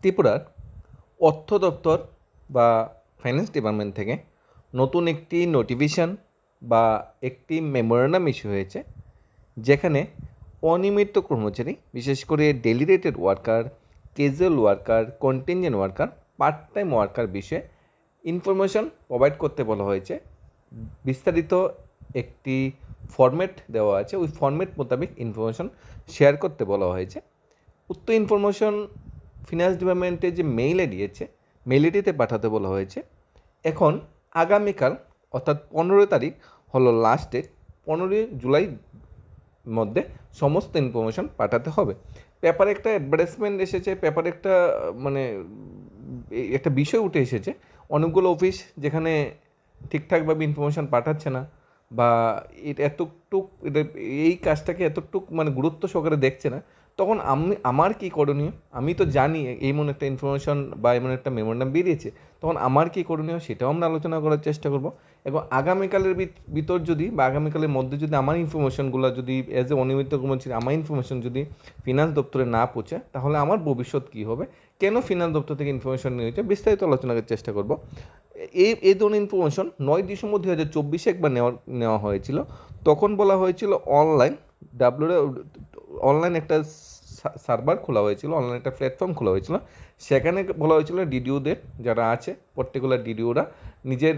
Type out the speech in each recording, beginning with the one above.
ত্রিপুরার অর্থ দপ্তর বা ফাইন্যান্স ডিপার্টমেন্ট থেকে নতুন একটি নোটিফিকেশন বা একটি মেমোরেন্ডাম ইস্যু হয়েছে, যেখানে অনিয়মিত কর্মচারী, বিশেষ করে daily rated worker casual worker contingent worker part time worker বিষয়ে ইনফরমেশন প্রোভাইড করতে বলা হয়েছে। বিস্তারিত একটি ফরম্যাট দেওয়া আছে, ওই ফরম্যাট মোতাবেক ইনফরমেশন শেয়ার করতে বলা হয়েছে। উক্ত ইনফরমেশন ফিনান্স ডিপার্টমেন্টে যে মেইলে দিয়েছে মেইল আইডিতে পাঠাতে বলা হয়েছে, এখন আগামীকাল, অর্থাৎ পনেরো তারিখ হলো লাস্ট ডেট পনেরোই জুলাই মধ্যে সমস্ত ইনফরমেশন পাঠাতে হবে। পেপারে একটা অ্যাডভার্টাইজমেন্ট এসেছে পেপারে একটা মানে একটা বিষয় উঠে এসেছে, অনেকগুলো অফিস যেখানে ঠিকঠাকভাবে ইনফরমেশন পাঠাচ্ছে না বা এটা এতটুক এই কাজটাকে এতটুক মানে গুরুত্ব সহকারে দেখছে না তখন আমি, আমার কী করণীয়? আমি তো জানি এমন একটা ইনফরমেশন বা এমন একটা মেমোরান্ডাম বেরিয়েছে। তখন আমার কী করণীয় সেটাও আমরা আলোচনা করার চেষ্টা করব। এবং আগামীকালের ভিত- ভিতর যদি বা আগামীকালের মধ্যে যদি আমার ইনফরমেশনগুলো যদি অ্যাজ এ অনিয়মিত কর্মচারী, আমার ইনফরমেশন যদি ফিনান্স দপ্তরে না পৌঁছে তাহলে আমার ভবিষ্যৎ কী হবে? কেন ফিনান্স দপ্তর থেকে ইনফরমেশন নিয়ে হয়েছে? বিস্তারিত আলোচনা করার চেষ্টা করব। এই এই ধরনের ইনফরমেশন নয় ডিসেম্বর দু হাজার চব্বিশে একবার নেওয়া নেওয়া হয়েছিল। তখন বলা হয়েছিল অনলাইন ডাব্লিউ অনলাইন একটা সার্ভার খোলা হয়েছিল অনলাইন একটা প্ল্যাটফর্ম খোলা হয়েছিল। সেখানে বলা হয়েছিল ডিডিওদের যারা আছে পার্টিকুলার ডিডিওরা নিজের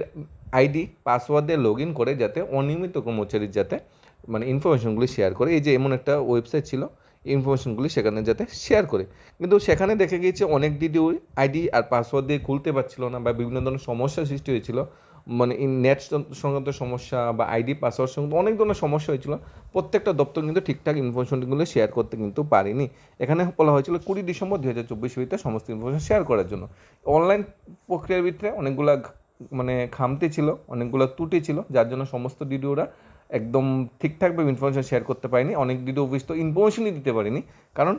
আইডি পাসওয়ার্ড দিয়ে লগ ইন করে যাতে অনিয়মিত কর্মচারীর যাতে মানে ইনফরমেশনগুলি শেয়ার করে। এই যে এমন একটা ওয়েবসাইট ছিল ইনফরমেশনগুলি সেখানে যাতে শেয়ার করে। কিন্তু সেখানে দেখে গিয়েছে অনেক ডিডিও আইডি আর পাসওয়ার্ড দিয়ে খুলতে পারছিল না বা বিভিন্ন ধরনের সমস্যা সৃষ্টি হয়েছিল। মানে ইন নেট সংক্রান্ত সমস্যা বা আইডি পাসওয়ার্ড সংক্রান্ত অনেক ধরনের সমস্যা হয়েছিল। প্রত্যেকটা দপ্তর কিন্তু ঠিকঠাক ইনফরমেশনগুলো শেয়ার করতে কিন্তু পারেনি। এখানে বলা হয়েছিল কুড়ি ডিসেম্বর দু হাজার চব্বিশ ভিতরে সমস্ত ইনফরমেশন শেয়ার করার জন্য। অনলাইন প্রক্রিয়ার ভিতরে অনেকগুলা মানে খামতি ছিল, অনেকগুলো ত্রুটি ছিল, যার জন্য সমস্ত ডিডিওরা একদম ঠিকঠাকভাবে ইনফরমেশন শেয়ার করতে পারেনি। অনেক ডিডিও অফিস তো ইনফরমেশনই দিতে পারিনি, কারণ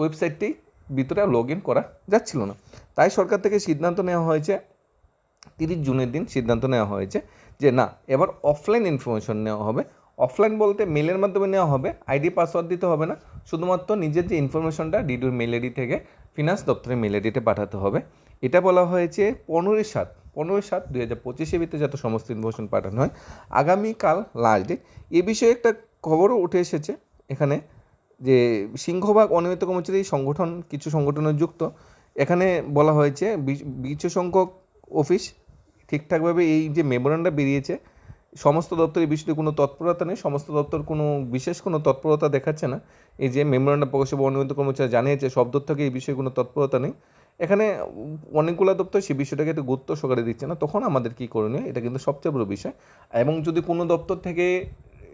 ওয়েবসাইটটি ভিতরে লগ ইন করা যাচ্ছিল না। তাই সরকার থেকে সিদ্ধান্ত নেওয়া হয়েছে তিরিশ জুনের দিন সিদ্ধান্ত নেওয়া হয়েছে যে না এবার অফলাইন ইনফরমেশন নেওয়া হবে অফলাইন বলতে মেলের মাধ্যমে নেওয়া হবে আইডি পাসওয়ার্ড দিতে হবে না শুধুমাত্র নিজের যে ইনফরমেশনটা ডিডিওর মেল আইডি থেকে ফিনান্স দপ্তরের মেল আইডিতে পাঠাতে হবে এটা বলা হয়েছে পনেরোই সাত পনেরোই সাত দুই হাজার পঁচিশে ভিতরে যাতে সমস্ত ইনফরমেশন পাঠানো হয় আগামীকাল লাস্ট ডেট এ বিষয়ে একটা খবরও উঠে এসেছে এখানে যে সিংহভাগ অনিয়মিত কর্মচারী সংগঠন কিছু সংগঠনের যুক্ত এখানে বলা হয়েছে বি- কিছু সংখ্যক অফিস ঠিকঠাকভাবে এই যে মেমোরান্ডা বেরিয়েছে, সমস্ত দপ্তরের বিষয়টি কোনো তৎপরতা নেই, সমস্ত দপ্তর কোনো, বিশেষ কোনো তৎপরতা দেখাচ্ছে না। এই যে মেমোরান্ডা প্রকাশ অনিয়মিত কর্মচারী জানিয়েছে, সব দপ্তরকে এই বিষয়ে কোনো তৎপরতা নেই। এখানে অনেকগুলো দপ্তর সেই বিষয়টাকে একটু গুরুত্ব সহকারে দিচ্ছে না, তখন আমাদের কী করণীয়? এটা কিন্তু সবচেয়ে বড় বিষয়। এবং যদি কোনো দপ্তর থেকে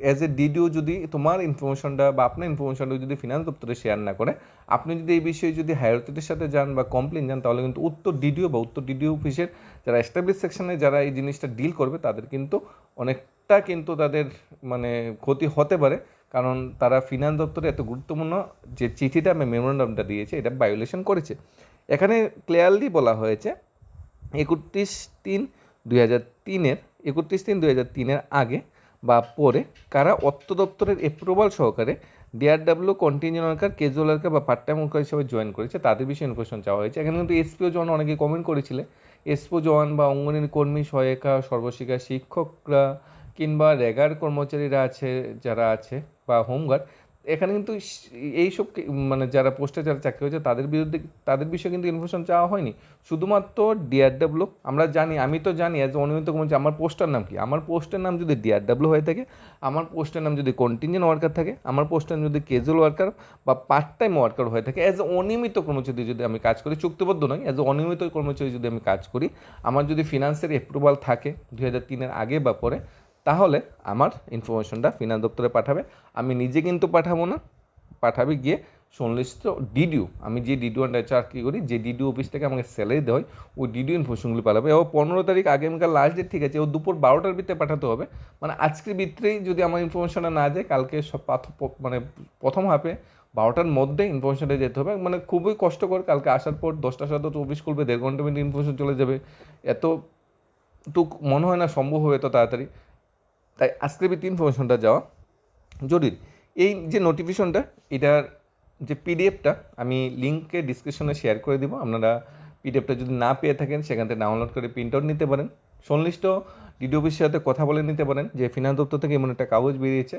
অ্যাজ এ ডিডিও যদি তোমার ইনফরমেশনটা বা আপনার ইনফরমেশনটা যদি ফিনান্স দপ্তরে শেয়ার না করে, আপনি যদি এই বিষয়ে যদি হায়ার অথরিটির সাথে যান বা কমপ্লেন যান, তাহলে কিন্তু উত্তর ডিডিও বা উত্তর ডিডিও অফিসের যারা এস্টাবলিশ সেকশনে যারা এই জিনিসটা ডিল করবে, তাদের কিন্তু অনেকটা কিন্তু তাদের মানে ক্ষতি হতে পারে। কারণ তারা ফিনান্স দপ্তরে এত গুরুত্বপূর্ণ যে চিঠিটা আমি মেমোরান্ডামটা দিয়েছে, এটা ভায়োলেশন করেছে। এখানে ক্লিয়ারলি বলা হয়েছে, একত্রিশ তিন দুই হাজার তিনের, একত্রিশ তিন দুই হাজার তিনের আগে বা পরে কারা অর্থ দপ্তরের অ্যাপ্রুভাল সহকারে DRW continue worker casual worker বা পার্ট টাইম ওয়ার্কার হিসেবে জয়েন করেছে, তাদের বিষয়ে ইনফরমেশন চাওয়া হয়েছে। এখানে কিন্তু এসপিও জওয়ান অনেকে কমেন্ট করেছিলেন এসপিও জওয়ান বা অঙ্গনের কর্মী, সহায়িকা, সর্বশিক্ষা শিক্ষকরা কিংবা রেগার কর্মচারীরা আছে, যারা আছে বা হোমগার্ড এখানে কিন্তু এইসব মানে যারা পোস্টে যারা চাকরি হয়েছে, তাদের বিরুদ্ধে, তাদের বিষয়ে কিন্তু ইনফরমেশন চাওয়া হয়নি। শুধুমাত্র ডিআরডাব্লিউ আমরা জানি, আমি তো জানি অ্যাজ অনিয়মিত কর্মচারী আমার পোস্টার নাম কি? আমার পোস্টের নাম যদি ডিআরডাব্লিউ হয়ে থাকে, আমার পোস্টের নাম যদি কন্টিনজেন্ট ওয়ার্কার থাকে, আমার পোস্টের নাম যদি কেজুয়াল ওয়ার্কার বা পার্ট টাইম ওয়ার্কার হয়ে থাকে অ্যাজ অনিয়মিত কর্মচারী যদি আমি কাজ করি, চুক্তিবদ্ধ নয় অ্যাজ অনিয়মিত কর্মচারী যদি আমি কাজ করি, আমার যদি ফিনান্সের অ্যাপ্রুভাল থাকে দুই হাজার তিনের আগে বা পরে তাহলে আমার ইনফরমেশনটা ফিনান্স দপ্তরে পাঠাবে। আমি নিজে কিন্তু পাঠাবো না, পাঠাবে গিয়ে সংশ্লিষ্ট ডিডিও আমি যে ডিডিও আন্ডারে চাকরি করি? যে ডিডিও অফিস থেকে আমাকে স্যালারি দেওয়া হয়, ওই ডিডিও ইনফরমেশনগুলি পাঠাবে। এবং পনেরো তারিখ আগামীকাল লাস্ট ডেট ঠিক আছে, ও দুপুর বারোটার ভিতরে পাঠাতে হবে। মানে আজকের ভিতরেই যদি আমার ইনফরমেশনটা না যায়, কালকে সব মানে প্রথম হাফে বারোটার মধ্যে ইনফরমেশনটা যেতে হবে। মানে খুবই কষ্টকর, কালকে আসার পর দশটার সাথে তো অফিস করবে দেড় ঘণ্টা মিনিট ইনফরমেশন চলে যাবে। এত টুক মনে হয় না সম্ভব হবে এত তাড়াতাড়ি। তাই আজকের ভিত্তি ইনফরমেশনটা যাওয়া জরুরি। এই যে নোটিফিকেশনটা এটার যে পিডিএফটা আমি লিঙ্কে ডিসক্রিপশনে শেয়ার করে দিব। আপনারা পিডিএফটা যদি না পেয়ে থাকেন, সেখান থেকে ডাউনলোড করে প্রিন্ট আউট নিতে পারেন। সংশ্লিষ্ট ডিডি অফিসের সাথে কথা বলে নিতে পারেন যে ফিনান্স দপ্তর থেকে এমন একটা কাগজ বেরিয়েছে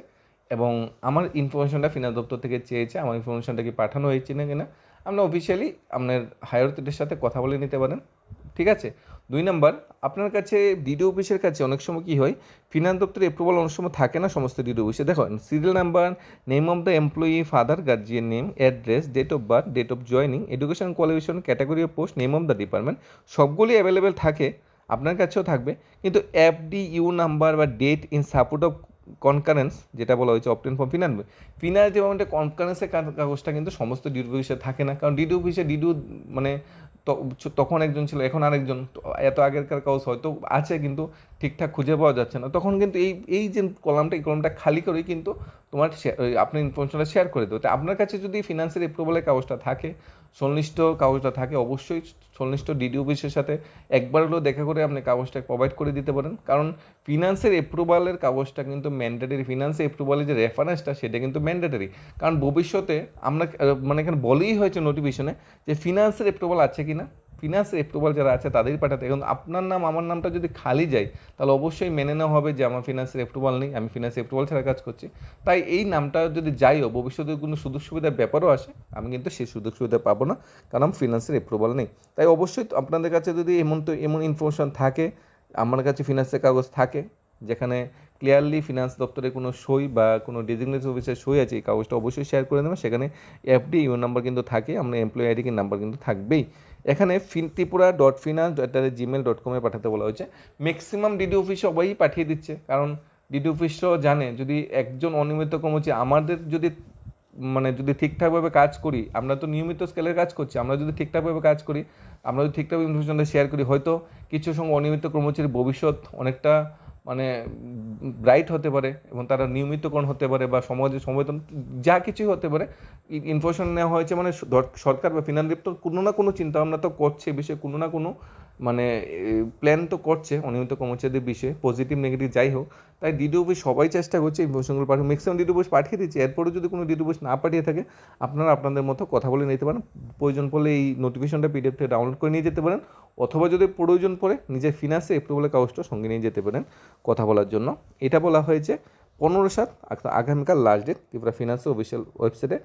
এবং আমার ইনফরমেশনটা ফিনান্স দপ্তর থেকে চেয়েছে। আমার ইনফরমেশনটা কি পাঠানো হয়েছে না কিনা? আপনার অফিসিয়ালি আপনার হায়ার অথরিটির সাথে কথা বলে নিতে পারেন। ঠিক আছে? দুই নাম্বার, আপনার কাছে ডিডি অফিসের কাছে অনেক সময় কী হয়, ফিনান্স দপ্তরের অ্যাপ্রুভাল অনেক সময় থাকে না সমস্ত ডিডি অফিসে। দেখো serial number name of the employee father guardian name address date of birth date of joining education qualification category of post name of the department সবগুলি অ্যাভেলেবেল থাকে, আপনার কাছেও থাকবে। কিন্তু এফডি ইউ নাম্বার বা date in support of concurrence যেটা বলা হয়েছে অপটেন ফর্ম ফিনান্স ফিনান্স ডিপার্টমেন্টের কনকারেন্সের কাগজটা কিন্তু সমস্ত ডিডি অফিসে থাকে না। কারণ ডিডি অফিসে ডিডি মানে ত- তখন একজন ছিল, এখন আরেকজন এত আগেরকার কাগজ হয়তো আছে কিন্তু ঠিকঠাক খুঁজে পাওয়া যাচ্ছে না। তখন কিন্তু এই এই যে কলামটা, এই কলামটা খালি করেই কিন্তু তোমার আপনার ইনফরমেশনটা শেয়ার করে দেবো তো আপনার কাছে যদি ফিনান্সের এপ্রুভালের কাগজটা থাকে সংশ্লিষ্ট কাগজটা থাকে, অবশ্যই সংশ্লিষ্ট ডিডি অফিসের সাথে একবার হলেও দেখা করে আপনি কাগজটা প্রোভাইড করে দিতে পারেন। কারণ ফিনান্সের অ্যাপ্রুভালের কাগজটা কিন্তু ম্যান্ডেটারি ফিনান্সের অ্যাপ্রুভালের যে রেফারেন্সটা সেটা কিন্তু ম্যান্ডেটারি কারণ ভবিষ্যতে আমরা মানে এখানে বলেই হয়েছে নোটিফিকেশনে যে ফিনান্সের অ্যাপ্রুভাল আছে কি না ফিনান্সের অ্যাপ্রুভাল যারা আছে তাদেরই পাঠাতে। এখন আপনার নাম, আমার নামটা যদি খালি যায়, তাহলে অবশ্যই মেনে নেওয়া হবে যে আমার ফিনান্সের অ্যাপ্রুভাল নেই, আমি ফিনান্সের অ্যাপ্রুভাল ছাড়া কাজ করছি। তাই এই নামটা যদি যাইও ভবিষ্যতে কোনো সুযোগ সুবিধার ব্যাপারও আসে, আমি কিন্তু সেই সুযোগ সুবিধা পাবো না, কারণ ফিনান্সের অ্যাপ্রুভাল নেই। তাই অবশ্যই আপনাদের কাছে যদি এমন তো এমন ইনফরমেশন থাকে, আমার কাছে ফিনান্সের কাগজ থাকে, যেখানে ক্লিয়ারলি ফিনান্স দপ্তরে কোনো সই বা কোনো ডেজিগনেট অফিসের সই আছে, এই কাগজটা অবশ্যই শেয়ার করে দেবেন সেখানে এফডি ইউ নাম্বার কিন্তু থাকে, আমরা এমপ্লয়ি আইডি নাম্বার কিন্তু থাকবেই। এখানে fin Tripura dot finance dot gmail dot কমে পাঠাতে বলা হয়েছে। ম্যাক্সিমাম ডিডি অফিস সবাই পাঠিয়ে দিচ্ছে, কারণ ডিডি অফিসও জানে, যদি একজন অনিয়মিত কর্মচারী, আমাদের যদি মানে যদি ঠিকঠাকভাবে কাজ করি, আমরা তো নিয়মিত স্কেলের কাজ করছি, আমরা যদি ঠিকঠাকভাবে কাজ করি, আমরা যদি ঠিকঠাক ইনফরমেশনটা শেয়ার করি, হয়তো কিছু সঙ্গে অনিয়মিত কর্মচারীর ভবিষ্যৎ অনেকটা মানে ব্রাইট হতে পারে এবং তারা নিয়মিতকরণ হতে পারে বা সমাজে সচেতন যা কিছুই হতে পারে ইনফরমেশন নেওয়া হয়েছে মানে সরকার বা ফিনান্স দপ্তর কোনো না কোনো চিন্তা ভাবনা তো করছে বিষয়ে কোনো না কোনো মানে প্ল্যান তো করছে অনিয়মিত কর্মচারীদের বিষয়ে পজিটিভ নেগেটিভ যাই হোক। তাই ডিডি অফিস সবাই চেষ্টা করছে ইনফরমেশনগুলো পাঠিয়ে ম্যাক্সিমাম ডিডি অফিস পাঠিয়ে দিচ্ছে, এরপরেও যদি কোনো ডিডি অফিস না পাঠিয়ে থাকে, আপনারা আপনাদের মতো কথা বলে নিতে পারেন। প্রয়োজন পড়লে এই নোটিফিকেশনটা পিডিএফ থেকে ডাউনলোড করে নিয়ে যেতে পারেন। অথবা যদি প্রয়োজন পড়ে নিজের ফিনান্সে অ্যাপ্রুভালের কাগজটা সঙ্গে নিয়ে যেতে পারেন কথা বলার জন্য। এটা বলা হয়েছে, পনেরো সাত আগামীকাল লাস্ট ডেট ত্রিপুরা ফিনান্সের অফিসিয়াল ওয়েবসাইটে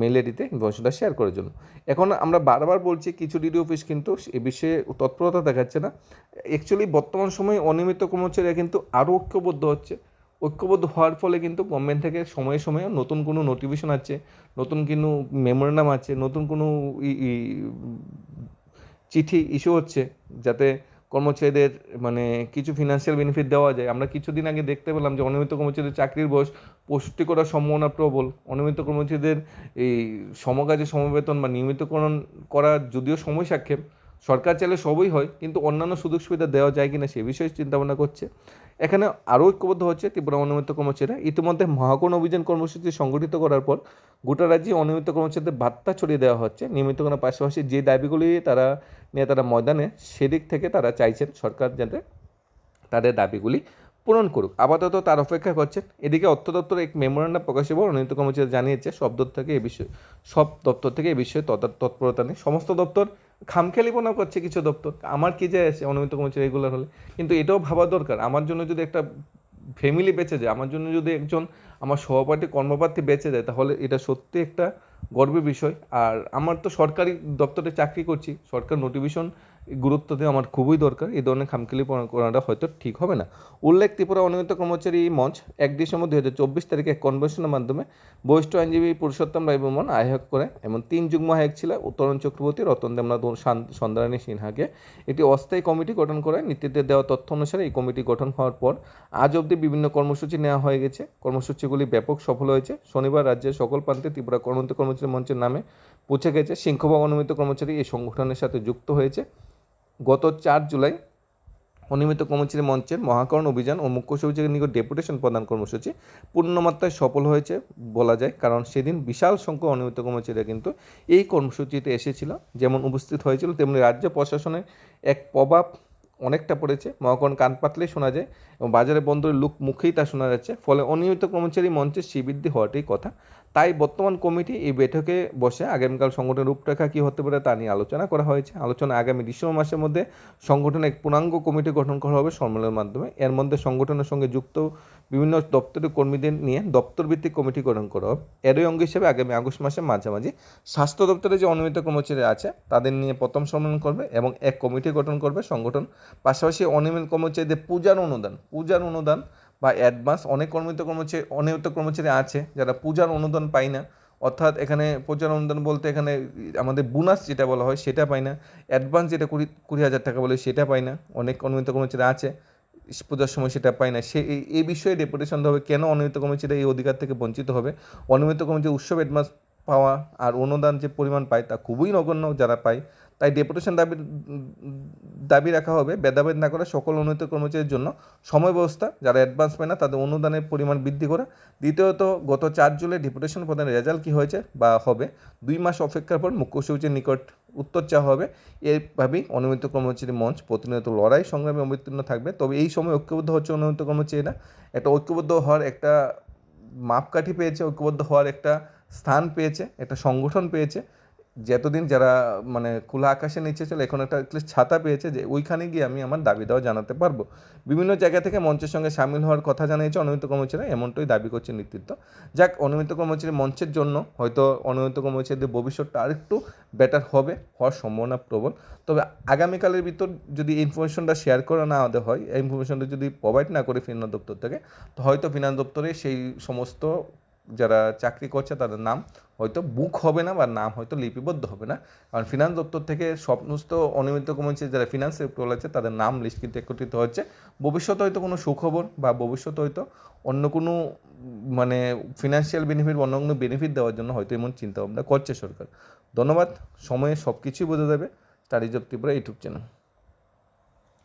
মেল আইডিতে ইনফরমেশনটা শেয়ার করার জন্য। এখন আমরা বারবার বলছি, কিছু ডিডি অফিস কিন্তু এ বিষয়ে তৎপরতা দেখাচ্ছে না। অ্যাকচুয়ালি বর্তমান সময়ে অনিয়মিত কর্মচারীরা কিন্তু আরও ঐক্যবদ্ধ হচ্ছে। ঐক্যবদ্ধ হওয়ার ফলে কিন্তু গভর্নমেন্ট থেকে সময়ে সময়ে নতুন কোনো নোটিফিকেশন আছে নতুন কোনো মেমোরেন্ডাম আছে নতুন কোনো চিঠি ইস্যু হচ্ছে যাতে কর্মচারীদের মানে কিছু ফিনান্সিয়াল বেনিফিট দেওয়া যায়। আমরা কিছুদিন আগে দেখতে পেলাম যে অনিয়মিত কর্মচারীদের চাকরির বয়স পুষ্টি করার সম্ভাবনা প্রবল। অনিয়মিত কর্মচারীদের এই সমকাজে সমবেতন বা নিয়মিতকরণ করার যদিও সময় সাক্ষেপ সরকার চাইলে সবই হয়, কিন্তু অন্যান্য সুযোগ সুবিধা দেওয়া যায় কিনা সে বিষয়ে চিন্তাভাবনা করছে। এখানে আরও ঐক্যবদ্ধ হচ্ছে ত্রিপুরা অনিয়মিত কর্মচারীরা। ইতিমধ্যে মহাকরণ অভিযান কর্মসূচি সংগঠিত করার পর গোটা রাজ্যে অনিয়মিত কর্মচারীদের বার্তা ছড়িয়ে দেওয়া হচ্ছে। নিয়মিতকরণের পাশাপাশি যে দাবিগুলি তারা নিয়ে তারা ময়দানে, সেদিক থেকে তারা চাইছেন সরকার যাতে তাদের দাবিগুলি পূরণ করুক। আপাতত তার অপেক্ষা করছেন। এদিকে অর্থ দপ্তর এক মেমোরান্ডাম প্রকাশে পর অনিয়মিত কর্মচারী জানিয়েছে, সব দপ্তর থেকে এ বিষয়ে সব দপ্তর থেকে এ বিষয়ে তৎপরতা নেই। সমস্ত দপ্তর খামখেয়ালিপনা করছে কিছু দপ্তর। আমার কি যায় আছে? অনিয়মিত কর্মচারী রেগুলার হলে। কিন্তু এটাও ভাবা দরকার। আমার জন্য যদি একটা ফ্যামিলি বেঁচে যায়, আমার জন্য যদি একজন আমার সহপাঠী কর্মপ্রার্থী বেঁচে যায়, তাহলে এটা সত্যি একটা গর্বের বিষয়। আর আমার তো সরকারি দপ্তরে চাকরি করছি। সরকার নোটিফিকেশন গুরুত্ব দেওয়া আমার খুবই দরকার। এই ধরনের খামখেলি করাটা হয়তো ঠিক হবে না। উল্লেখ ত্রিপুরা অনিয়মিত কর্মচারী মঞ্চ এক ডিসেম্বর দুই হাজার চব্বিশ তারিখে এক কনভেনশনের মাধ্যমে বরিষ্ঠ আইনজীবী পুরুষোত্তম রায় বর্মন আহ্বায়ক করে এবং তিন যুগ্ম আহ্বায়ক ছিল উত্তরণ চক্রবর্তী, রতন দেবনাথ সন্ধ্যারানী সিনহাকে। একটি অস্থায়ী কমিটি গঠন করে নেতৃত্বে দেওয়া তথ্য অনুসারে এই কমিটি গঠন হওয়ার পর আজ অবধি বিভিন্ন কর্মসূচি নেওয়া হয়ে গেছে। কর্মসূচিগুলি ব্যাপক সফল হয়েছে। শনিবার রাজ্যের সকল প্রান্তে ত্রিপুরা কর্মরত কর্মচারী মঞ্চের নামে পৌঁছে গেছে। শৃঙ্খলা অনুমিত কর্মচারী এই সংগঠনের সাথে যুক্ত হয়েছে। গত চার জুলাই অনিয়মিত কর্মচারী মঞ্চের মহাকরণ অভিযান ও মুখ্য সচিবের নিকট ডেপুটেশন প্রদান কর্মসূচি পূর্ণমাত্রায় সফল হয়েছে বলা যায়, কারণ সেদিন বিশাল সংখ্যক অনিয়মিত কর্মচারীরা কিন্তু এই কর্মসূচিতে এসেছিল। যেমন উপস্থিত হয়েছিল, তেমনি রাজ্য প্রশাসনের এক প্রভাব অনেকটা পড়েছে। মহাকরণ কান পাতলেই শোনা যায় এবং বাজারে বন্দরের লুক মুখেই তা শোনা যাচ্ছে। ফলে অনিয়মিত কর্মচারী মঞ্চের শ্রীবৃদ্ধি হওয়াটাই কথা। তাই বর্তমান কমিটি এই বৈঠকে বসে আগামীকাল সংগঠনের রূপরেখা কী হতে পারে তা নিয়ে আলোচনা করা হয়েছে। আলোচনা আগামী ডিসেম্বর মাসের মধ্যে সংগঠনের এক পূর্ণাঙ্গ কমিটি গঠন করা হবে সম্মেলনের মাধ্যমে। এর মধ্যে সংগঠনের সঙ্গে যুক্ত বিভিন্ন দপ্তরের কর্মীদের নিয়ে দপ্তর ভিত্তিক কমিটি গঠন করা হবে। এরই অঙ্গ হিসেবে আগামী আগস্ট মাসের মাঝামাঝি স্বাস্থ্য দপ্তরে যে অনিয়মিত কর্মচারী আছে, তাদের নিয়ে প্রথম সম্মেলন করবে এবং এক কমিটি গঠন করবে সংগঠন। পাশাপাশি অনিয়মিত কর্মচারীদের পূজার অনুদান পূজার অনুদান বা অ্যাডভান্স অনেক কর্মিত কর্মচারী, অনিয়মিত কর্মচারী আছে, যারা পূজার অনুদান পায় না। অর্থাৎ এখানে পূজার অনুদান বলতে এখানে আমাদের বোনাস যেটা বলা হয় সেটা পায় না। অ্যাডভান্স যেটা কুড়ি কুড়ি হাজার টাকা বলে সেটা পায় না। অনেক অনিয়মিত কর্মচারী আছে, পূজার সময় সেটা পায় না। সে, এই বিষয়ে ডেপুটেশন হবে কেন অনিয়মিত কর্মচারী এই অধিকার থেকে বঞ্চিত হবে। অনিয়মিত কর্মচারী উৎসব অ্যাডভান্স পাওয়া আর অনুদান যে পরিমাণ পায় তা খুবই নগণ্য যারা পায়। তাই ডেপুটেশন দাবি দাবি রাখা হবে। ভেদাভেদ না করে সকল উন্নত কর্মচারীর জন্য সময় ব্যবস্থা, যারা অ্যাডভান্স পায় না, তাদের অনুদানের পরিমাণ বৃদ্ধি করা। দ্বিতীয়ত, গত চার জুলাই ডেপুটেশন প্রদানের রেজাল্ট কী হয়েছে বা হবে? দুই মাস অপেক্ষার পর মুখ্য সচিবের নিকট উত্তর চাওয়া হবে। এইভাবেই অনুমিত কর্মচারী মঞ্চ প্রতিনিয়ত লড়াই, সংগ্রামে অবতীর্ণ থাকবে। তবে এই সময় ঐক্যবদ্ধ হচ্ছে অনিয়মিত কর্মচারীরা। একটা ঐক্যবদ্ধ হওয়ার একটা মাপকাঠি পেয়েছে, ঐক্যবদ্ধ হওয়ার একটা স্থান পেয়েছে, একটা সংগঠন পেয়েছে। যে এতদিন যারা মানে খোলা আকাশের নিচে চলে, এখন একটা ছাতা পেয়েছে যে ওইখানে গিয়ে আমি আমার দাবি দেওয়া জানাতে পারব। বিভিন্ন জায়গা থেকে মঞ্চের সঙ্গে সামিল হওয়ার কথা জানিয়েছে অনিয়মিত কর্মচারীরা এমনটাই দাবি করছে নেতৃত্ব। যাক অনিয়মিত কর্মচারী মঞ্চের জন্য হয়তো অনিয়মিত কর্মচারীদের ভবিষ্যৎটা আরেকটু বেটার হবে, হওয়ার সম্ভাবনা প্রবল। তবে আগামীকালের ভিতর যদি ইনফরমেশনটা শেয়ার করে না দেওয়া হয়, এই ইনফরমেশনটা যদি প্রোভাইড না করে ফিনান্স দপ্তর থেকে, তো হয়তো ফিনান্স দপ্তরে সেই সমস্ত যারা চাকরি করছে তাদের নাম হয়তো বুক হবে না বা নাম হয়তো লিপিবদ্ধ হবে না। কারণ ফিনান্স দপ্তর থেকে সমস্ত অনিয়মিত কর্মচারী যারা ফিনান্স সেক্টর আছে তাদের নাম লিস্ট কিন্তু একত্রিত হচ্ছে। ভবিষ্যতে হয়তো কোনো সুখবর বা ভবিষ্যতে হয়তো অন্য কোনো মানে ফিনান্সিয়াল বেনিফিট অন্য কোনো বেনিফিট দেওয়ার জন্য হয়তো এমন চিন্তা ভাবনা করছে সরকার। ধন্যবাদ, সময়ে সব কিছুই বোঝা যাবে। Studies of Tripura YouTube channel